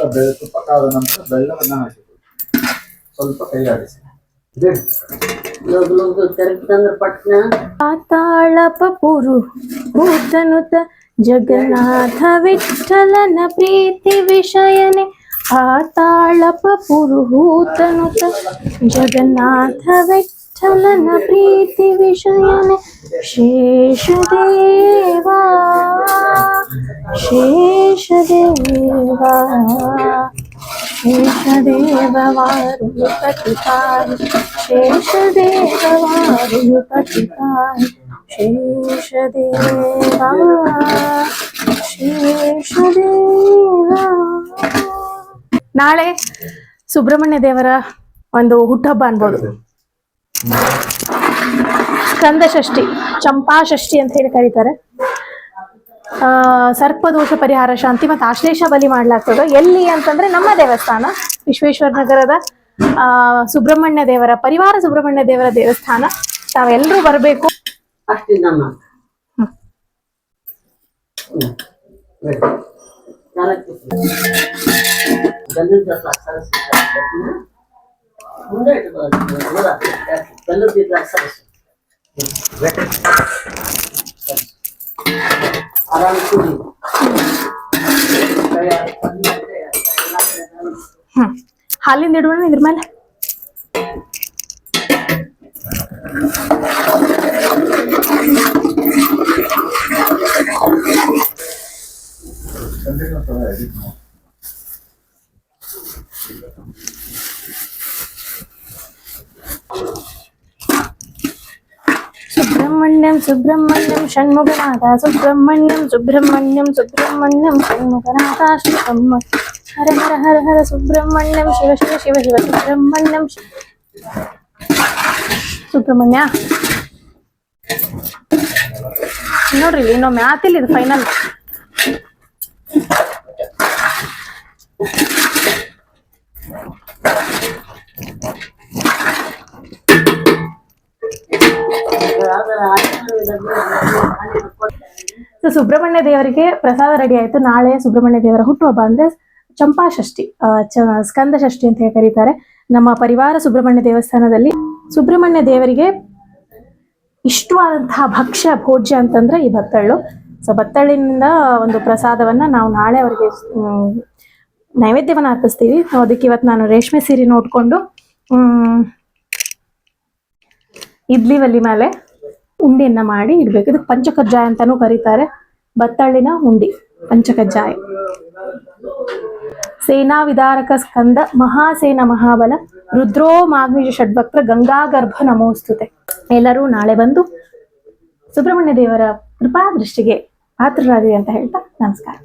ನಂತರ ಬೆಳೆ ತುಪ್ಪ ಕಾದ ನಂತರ ಬೆಲ್ಲವನ್ನು ಹಾಕಿಕೊಳ್ಳಿ ಸ್ವಲ್ಪ ಕೈ ಆಡಿಸಿ ಲಗು ಲಗು ತೆರಗ್ತಂದ್ರ ಪಟ್ನ ಪಾತಾಳಪ ಪುರು ಭೂತನುತ ಜಗನ್ನಾಥ ವಿಠಲನ ಪ್ರೀತಿ ವಿಷಯನೆ ಪಾತಾಳಪ ಪುರುಹೂತನುತ ಜಗನ್ನಾಥ ವಿಠಲನ ಪ್ರೀತಿ ವಿಷಯನೆ ಶೇಷದೇವಾ ಶೇಷದೇವಾ ಶೇಷದೇವವಾರು ಪತಿತಾಯಿ ಶೇಷದೇವವಾರು ಪತಿತಾಯಿ ಶೇಷದೇವಾ ಶೇಷದೇವಾ ನಾಳೆ ಸುಬ್ರಹ್ಮಣ್ಯ ದೇವರ ಒಂದು ಹುಟ್ಟುಹಬ್ಬ ಅನ್ಬೋದು ಸ್ಕಂದ ಷಷ್ಠಿ ಚಂಪಾ ಷಷ್ಠಿ ಅಂತ ಹೇಳಿ ಕರೀತಾರೆ ಆ, ಸರ್ಪದೋಷ ಪರಿಹಾರ ಶಾಂತಿ ಮತ್ತು ಆಶ್ಲೇಷ ಬಲಿ ಮಾಡ್ಲಾಗ್ತದೆ? ಎಲ್ಲಿ ಅಂತಂದ್ರೆ ನಮ್ಮ ದೇವಸ್ಥಾನ ವಿಶ್ವೇಶ್ವರ ನಗರದ ಸುಬ್ರಹ್ಮಣ್ಯ ದೇವರ ಪರಿವಾರ ಸುಬ್ರಹ್ಮಣ್ಯ ದೇವರ ದೇವಸ್ಥಾನ. ತಾವೆಲ್ಲರೂ ಬರಬೇಕು. ಅಷ್ಟಿಂದ ಮಾತ್ರ ಹ್ಮ್. ಬೇಡ. ನಾಲ್ಕು ಗಂಧದ ಅಕ್ಷರಸ್ ಮುಂದೆ ಇಟ್ಕೊಳ್ಳೋದು. ದೂರ. ಬೆಲ್ಲದ ಇದ್ರೆ ಅಕ್ಷರಸ್. ಹ್ಮ್. ಬೇಡ. ಸರಿ. ಆರಾಮ್ ಕೂಡಿ ಕೈ ಆಡಿ, ಕಣ್ಣು ಆಡಿ, ಎಲ್ಲ ಕಡೆ ನಾನು ಹ್ಮ್ ಹಾಲಿಂದ ಇಡೋಣ ಇದ್ರ ಮೇಲೆ ಸಂಜೆಗೆ ಒಂದ್ಸಲ edit ಮಾಡಿ. ಸುಬ್ರಹ್ಮಣ್ಯಂ ಸುಬ್ರಹ್ಮಣ್ಯಂ ಷಣ್ಮುಖನಾಥ ಸುಬ್ರಹ್ಮಣ್ಯಂ ಸುಬ್ರಹ್ಮಣ್ಯಂ ಸುಬ್ರಹ್ಮಣ್ಯಂ ಷಣ್ಮುಖನಾಥ ಶ್ರೀಬ್ರಹ್ಮ ಹರ ಹರ ಹರ ಹರ ಸುಬ್ರಹ್ಮಣ್ಯಂ ಶಿವ ಶಿವ ಶಿವ ಶಿವ ಸುಬ್ರಹ್ಮಣ್ಯಂ ಶಿ- ಸುಬ್ರಹ್ಮಣ್ಯ ನೋಡ್ರಿ ಇಲ್ಲಿ ಇನ್ನೊಮ್ಮೆ ಆತಿಲ್ಲ ಇದು ಫೈನಲ್ ಸೊ ಸುಬ್ರಹ್ಮಣ್ಯ ದೇವರಿಗೆ ಪ್ರಸಾದ ರೆಡಿ ಆಯ್ತು ನಾಳೆ ಸುಬ್ರಹ್ಮಣ್ಯ ದೇವರ ಹುಟ್ಟುಹಬ್ಬ ಅಂದ್ರೆ ಚಂಪಾ ಷಷ್ಠಿ ಆ, ಚ- ಸ್ಕಂದ ಷಷ್ಠಿ ಅಂತ ಹೇಳಿ ಕರೀತಾರೆ ನಮ್ಮ ಪರಿವಾರ ಸುಬ್ರಹ್ಮಣ್ಯ ದೇವಸ್ಥಾನದಲ್ಲಿ ಸುಬ್ರಹ್ಮಣ್ಯ ದೇವರಿಗೆ ಇಷ್ಟವಾದಂತಹ ಭಕ್ಷ್ಯ ಭೋಜ್ಯ ಅಂತಂದ್ರೆ ಈ ಭತ್ತಳ್ಳು ಸೊ ಭತ್ತಳ್ಳಿನಿಂದ ಒಂದು ಪ್ರಸಾದವನ್ನ ನಾವು ನಾಳೆ ಅವರಿಗೆ ನೈವೇದ್ಯವನ್ನು ಅರ್ಪಿಸ್ತೀವಿ ಅದಕ್ಕೆ ಇವತ್ತು ನಾನು ರೇಷ್ಮೆ ಸೀರೆ ನೋಡ್ಕೊಂಡು ಇಡ್ಲಿ ಒಲಿ ಮೇಲೆ ಉಂಡಿಯನ್ನ ಮಾಡಿ ಇಡ್ಬೇಕು. ಇದಕ್ಕೆ ಪಂಚಕಜ್ಜಾಯ ಅಂತಾನೂ ಕರೀತಾರೆ. ಬತ್ತಳ್ಳಿನ ಉಂಡಿ, ಪಂಚಕಜ್ಜಾಯ. ಸೇನಾ ವಿದಾರಕ ಸ್ಕಂದ, ಮಹಾಸೇನ ಮಹಾಬಲ, ರುದ್ರೋ ಮಾಗ್ನಿಜ ಷಡ್ಭಕ್ತ ಗಂಗಾಗರ್ಭ ನಮೋಸ್ತುತೆ. ಎಲ್ಲರೂ ನಾಳೆ ಬಂದು ಸುಬ್ರಹ್ಮಣ್ಯ ದೇವರ ಕೃಪಾ ದೃಷ್ಟಿಗೆ ಪಾತ್ರರಾಗಿ ಅಂತ ಹೇಳ್ತಾ ನಮಸ್ಕಾರ.